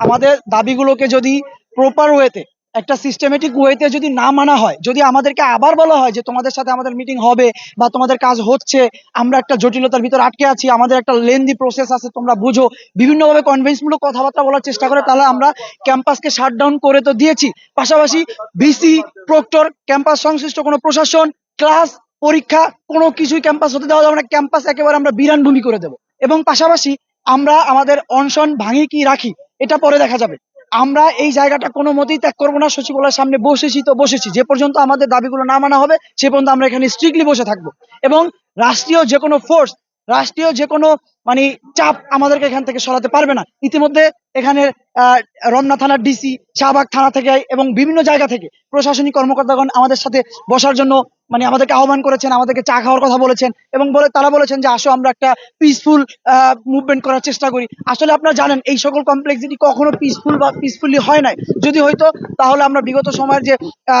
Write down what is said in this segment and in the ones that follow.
আমাদের দাবিগুলোকে যদি প্রপার ওয়েতে একটা সিস্টেমেটিক ওয়েতে যদি না মানা হয়, যদি আমাদেরকে আবার বলা হয় যে তোমাদের সাথে আমাদের মিটিং হবে বা তোমাদের কাজ হচ্ছে, আমরা একটা জটিলতার ভিতর আটকে আছি, আমাদের একটা লেন্দি প্রসেস আছে, তোমরা বুঝো, বিভিন্নভাবে কনভিন্সমূলক কথাবার্তা বলার চেষ্টা করে, তাহলে আমরা ক্যাম্পাসকে শাটডাউন করে তো দিয়েছি। পাশাপাশি ভিসি প্রক্টর ক্যাম্পাস সংশ্লিষ্ট কোনো প্রশাসন ক্লাস পরীক্ষা, কোনো কিছুই ক্যাম্পাস হতে দেওয়া যাবে না ক্যাম্পাস একেবারে আমরা বিরান ভূমি করে দেবো। এবং পাশাপাশি আমরা আমাদের অনশন ভাঙি কি রাখি? এটা পরে দেখা যাবে। আমরা এই জায়গাটা কোনো মতেই ত্যাগ করব না। সচিবালয়ের সামনে বসেছি তো বসেছি। যে পর্যন্ত আমাদের দাবিগুলো না মানা হবে, সে পর্যন্ত আমরা এখানে স্ট্রিক্টলি বসে থাকব। এবং রাষ্ট্রীয় যে কোনো ফোর্স রাষ্ট্রীয় যে কোনো মানে চাপ আমাদেরকে এখান থেকে সরাতে পারবে না। ইতিমধ্যে এখানে রমনা থানার ডিসি শাহবাগ থানা থেকে এবং বিভিন্ন জায়গা থেকে প্রশাসনিক কর্মকর্তাগণ আমাদের সাথে বসার জন্য মানে আমাদেরকে আহ্বান করেছেন, আমাদেরকে চা খাওয়ার কথা বলেছেন এবং বলে, তারা বলেছেন যে, আসো, আমরা একটা পিসফুল মুভমেন্ট করার চেষ্টা করি। আসলে আপনারা জানেন, এই সকল কমপ্লেক্সিটি কখনো পিসফুল বা পিসফুলি হয় নাই। যদি হয়তো, তাহলে আমরা বিগত সময়ের যে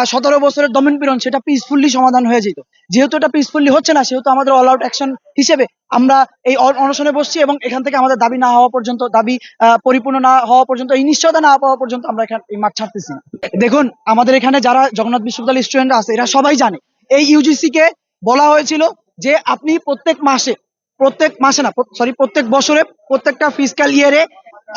সতেরো বছরের দমন পীড়ন সেটা পিসফুলি সমাধান হয়ে যেত। যেহেতু এটা পিসফুলি হচ্ছে না, সেহেতু আমাদের অল আউট অ্যাকশন হিসেবে আমরা এই অন- অনশনে বসছি এবং এখান থেকে আমাদের দাবি না হওয়া পর্যন্ত, দাবি পরিপূর্ণ না হওয়া পর্যন্ত, এই নিশ্চয়তা না পাওয়া পর্যন্ত আমরা এখানে এই মাঠ ছাড়তেছি দেখুন, আমাদের এখানে যারা জগন্নাথ বিশ্ববিদ্যালয়ের স্টুডেন্ট আছে, এরা সবাই জানে এই ইউজিসি কে বলা হয়েছিল যে আপনি প্রত্যেক মাসে প্রত্যেক মাসে না সরি প্রত্যেক বছরে, প্রত্যেকটা ফিসক্যাল ইয়ারে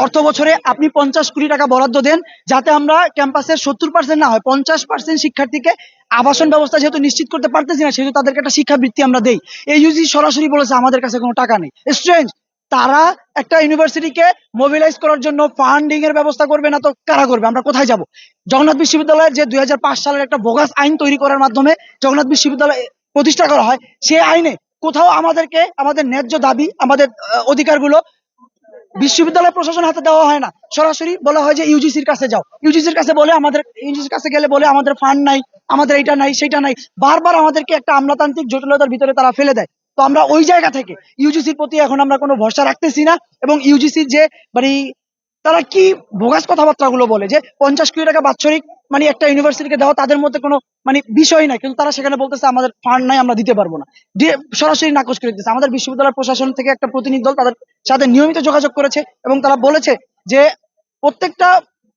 অর্থ বছরে আপনি পঞ্চাশ কোটি টাকা বরাদ্দ দেন যাতে আমরা ক্যাম্পাসের সত্তর পার্সেন্ট না হয়, পঞ্চাশ পার্সেন্ট শিক্ষার্থীকে আবাসন ব্যবস্থা যেহেতু নিশ্চিত করতে পারতেছি না, সেহেতু তাদেরকে একটা শিক্ষাবৃত্তি আমরা দেই। এই ইউজি সরাসরি বলেছে আমাদের কাছে কোনো টাকা নেই। স্ট্রেঞ্জ তারা একটা ইউনিভার্সিটিকে মোবিলাইজ করার জন্য ফান্ডিং এর ব্যবস্থা করবে না তো কারা করবে? আমরা কোথায় যাব? জগন্নাথ বিশ্ববিদ্যালয়ের যে দুই হাজার পাঁচ সালের একটা বোগাস আইন তৈরি করার মাধ্যমে জগন্নাথ বিশ্ববিদ্যালয় প্রতিষ্ঠা করা হয়, সেই আইনে কোথাও আমাদেরকে আমাদের ন্যায্য দাবি, আমাদের অধিকারগুলো বিশ্ববিদ্যালয় প্রশাসন হাতে দেওয়া হয় না। সরাসরি বলা হয় যে ইউজিসির কাছে যাও। ইউজিসির কাছে বলে আমাদের ইউজিসির কাছে গেলে বলে আমাদের ফান্ড নাই, আমাদের এটা নাই সেটা নাই। বারবার আমাদেরকে একটা আমলাতান্ত্রিক জটিলতার ভিতরে তারা ফেলে দেয়। তো আমরা ওই জায়গা থেকে ইউজিসির প্রতি এখন আমরা কোনো ভরসা রাখতেছি না এবং ইউজিসির যে মানে তারা কি ভোগাস কথাবার্তাগুলো বলে যে পঞ্চাশ কোটি টাকা বাৎসরিক মানে একটা ইউনিভার্সিটিকে দেওয়া তাদের মধ্যে কোনো মানে বিষয় নাই। কিন্তু তারা সেখানে বলতেছে, আমাদের ফান্ড নাই, আমরা দিতে পারব না। সরাসরি নাকচ করে দিতেছে। আমাদের বিশ্ববিদ্যালয় প্রশাসন থেকে একটা প্রতিনিধি দল তাদের সাথে নিয়মিত যোগাযোগ করেছে এবং তারা বলেছে যে প্রত্যেকটা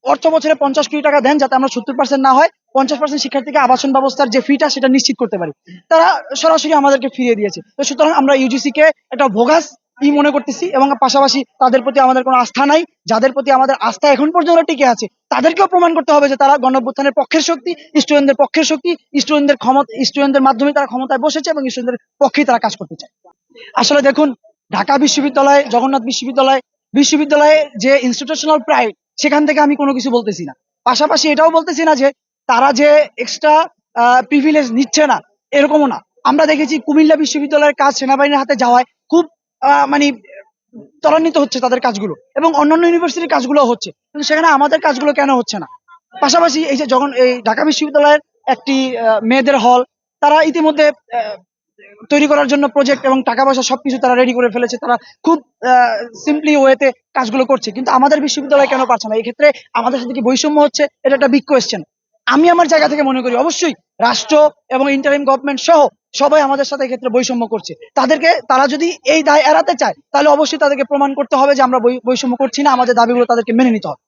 অর্থ বছরে পঞ্চাশ কোটি টাকা দেন যাতে আমরা সত্তর পার্সেন্ট না হয়। পঞ্চাশ পার্সেন্ট শিক্ষার্থীকে আবাসন ব্যবস্থার যে ফিটা সেটা নিশ্চিত করতে পারি। তারা সরাসরি আমাদেরকে ফিরিয়ে দিয়েছে। তো সুতরাং আমরা ইউজিসি কে একটা ভোগাস ই মনে করতেছি এবং পাশাপাশি তাদের প্রতি আমাদের কোনো আস্থা নাই। যাদের প্রতি আমাদের আস্থা এখন পর্যন্ত টিকে আছে, তাদেরকেও প্রমাণ করতে হবে যে তারা গণঅভ্যুত্থানের পক্ষের শক্তি স্টুডেন্টদের পক্ষের শক্তি স্টুডেন্টদের ক্ষমতা স্টুডেন্টদের মাধ্যমে তারা ক্ষমতায় বসেছে এবং স্টুডেন্টদের পক্ষেই তারা কাজ করতে চায়। আসলে দেখুন, ঢাকা বিশ্ববিদ্যালয়, জগন্নাথ বিশ্ববিদ্যালয়, বিশ্ববিদ্যালয়ে যে ইনস্টিটিউশনাল প্রাইড সেখান থেকে আমি কোনো কিছু বলতেছি না। পাশাপাশি এটাও বলতেছি না যে তারা যে এক্সট্রা প্রিভিলেজ নিচ্ছে না, এরকমও না। আমরা দেখেছি কুমিল্লা বিশ্ববিদ্যালয়ের কাজ সেনাবাহিনীর হাতে যাওয়ায় খুব মানে ত্বরান্বিত হচ্ছে তাদের কাজগুলো এবং অন্যান্য ইউনিভার্সিটির কাজগুলো হচ্ছে। কিন্তু সেখানে আমাদের কাজগুলো কেন হচ্ছে না? পাশাপাশি এই যে যখন এই ঢাকা বিশ্ববিদ্যালয়ের একটি মেয়েদের হল তারা ইতিমধ্যে তৈরি করার জন্য প্রজেক্ট এবং টাকা পয়সা সবকিছু তারা রেডি করে ফেলেছে। তারা খুব সিম্পলি ওয়েতে কাজগুলো করছে। কিন্তু আমাদের বিশ্ববিদ্যালয় কেন পারছে না? এক্ষেত্রে আমাদের সাথে কি বৈষম্য হচ্ছে? এটা একটা বিগ কোয়েশ্চেন আমি আমার জায়গা থেকে মনে করি অবশ্যই রাষ্ট্র এবং ইন্টারিম গভর্নমেন্ট সহ সবাই আমাদের সাথে ক্ষেত্রে বৈষম্য করছে। তাদেরকে, তারা যদি এই দায় এড়াতে চায়, তাহলে অবশ্যই তাদেরকে প্রমাণ করতে হবে যে আমরা বৈষম্য করছি না। আমাদের দাবিগুলো তাদেরকে মেনে নিতে হবে।